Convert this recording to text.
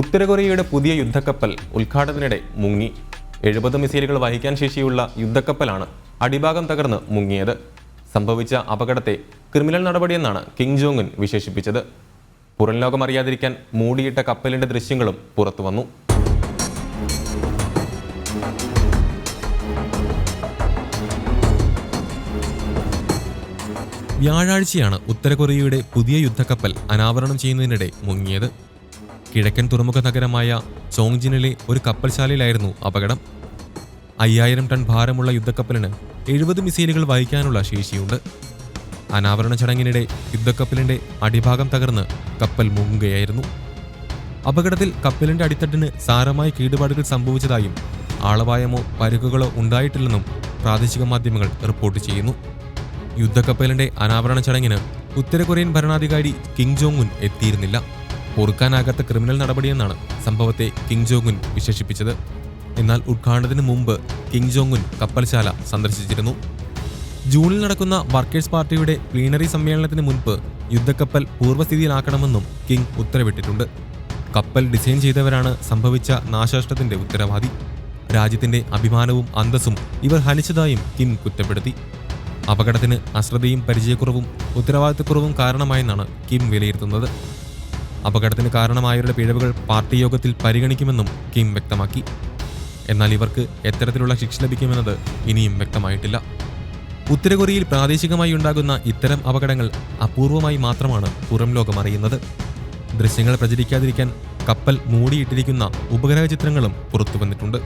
ഉത്തര കൊറിയയുടെ പുതിയ യുദ്ധക്കപ്പൽ ഉദ്ഘാടനത്തിനിടെ മുങ്ങി. എഴുപത് മിസൈലുകൾ വഹിക്കാൻ ശേഷിയുള്ള യുദ്ധക്കപ്പലാണ് അടിഭാഗം തകർന്ന് മുങ്ങിയത്. സംഭവിച്ച അപകടത്തെ ക്രിമിനൽ നടപടിയെന്നാണ് കിങ് ജോങ് ഉൻ വിശേഷിപ്പിച്ചത്. പുറം ലോകം അറിയാതിരിക്കാൻ മൂടിയിട്ട കപ്പലിന്റെ ദൃശ്യങ്ങളും പുറത്തു വന്നു. വ്യാഴാഴ്ചയാണ് ഉത്തരകൊറിയയുടെ പുതിയ യുദ്ധക്കപ്പൽ അനാവരണം ചെയ്യുന്നതിനിടെ മുങ്ങിയത്. കിഴക്കൻ തുറമുഖ നഗരമായ ചോങ്ജിനിലെ ഒരു കപ്പൽശാലയിലായിരുന്നു അപകടം. അയ്യായിരം ടൺ ഭാരമുള്ള യുദ്ധക്കപ്പലിന് എഴുപത് മിസൈലുകൾ വഹിക്കാനുള്ള ശേഷിയുണ്ട്. അനാവരണ ചടങ്ങിനിടെ യുദ്ധക്കപ്പലിന്റെ അടിഭാഗം തകർന്ന് കപ്പൽ മുങ്ങുകയായിരുന്നു. അപകടത്തിൽ കപ്പലിന്റെ അടിത്തട്ടിന് സാരമായ കേടുപാടുകൾ സംഭവിച്ചതായും ആളപായമോ പരുക്കുകളോ ഉണ്ടായിട്ടില്ലെന്നും പ്രാദേശിക മാധ്യമങ്ങൾ റിപ്പോർട്ട് ചെയ്യുന്നു. യുദ്ധക്കപ്പലിന്റെ അനാവരണ ചടങ്ങിന് ഉത്തരകൊറിയൻ ഭരണാധികാരി കിങ് ജോങ് ഉൻ എത്തിയിരുന്നില്ല. പൊറുക്കാനാകാത്ത ക്രിമിനൽ നടപടിയെന്നാണ് സംഭവത്തെ കിങ് ജോങ്ങുൻ വിശേഷിപ്പിച്ചത്. എന്നാൽ ഉദ്ഘാടനത്തിന് മുമ്പ് കിങ് ജോങ്ങുൻ കപ്പൽശാല സന്ദർശിച്ചിരുന്നു. ജൂണിൽ നടക്കുന്ന വർക്കേഴ്സ് പാർട്ടിയുടെ പ്ലീനറി സമ്മേളനത്തിന് മുൻപ് യുദ്ധക്കപ്പൽ പൂർവസ്ഥിതിയിലാക്കണമെന്നും കിങ് ഉത്തരവിട്ടിട്ടുണ്ട്. കപ്പൽ ഡിസൈൻ ചെയ്തവരാണ് സംഭവിച്ച നാശനഷ്ടത്തിന്റെ ഉത്തരവാദി. രാജ്യത്തിന്റെ അഭിമാനവും അന്തസ്സും ഇവർ ഹനിച്ചതായും കിം കുറ്റപ്പെടുത്തി. അപകടത്തിന് അശ്രദ്ധയും പരിചയക്കുറവും ഉത്തരവാദിത്തക്കുറവും കാരണമായെന്നാണ് കിം വിലയിരുത്തുന്നത്. അപകടത്തിന് കാരണമായവരുടെ പിഴവുകൾ പാർട്ടി യോഗത്തിൽ പരിഗണിക്കുമെന്നും കിം വ്യക്തമാക്കി. എന്നാൽ ഇവർക്ക് എത്തരത്തിലുള്ള ശിക്ഷ ലഭിക്കുമെന്നത് ഇനിയും വ്യക്തമായിട്ടില്ല. ഉത്തര കൊറിയയിൽ പ്രാദേശികമായി ഉണ്ടാകുന്ന ഇത്തരം അപകടങ്ങൾ അപൂർവമായി മാത്രമാണ് പുറം ലോകം അറിയുന്നത്. ദൃശ്യങ്ങൾ പ്രചരിക്കാതിരിക്കാൻ കപ്പൽ മൂടിയിട്ടിരിക്കുന്ന ഉപഗ്രഹ ചിത്രങ്ങളും പുറത്തു വന്നിട്ടുണ്ട്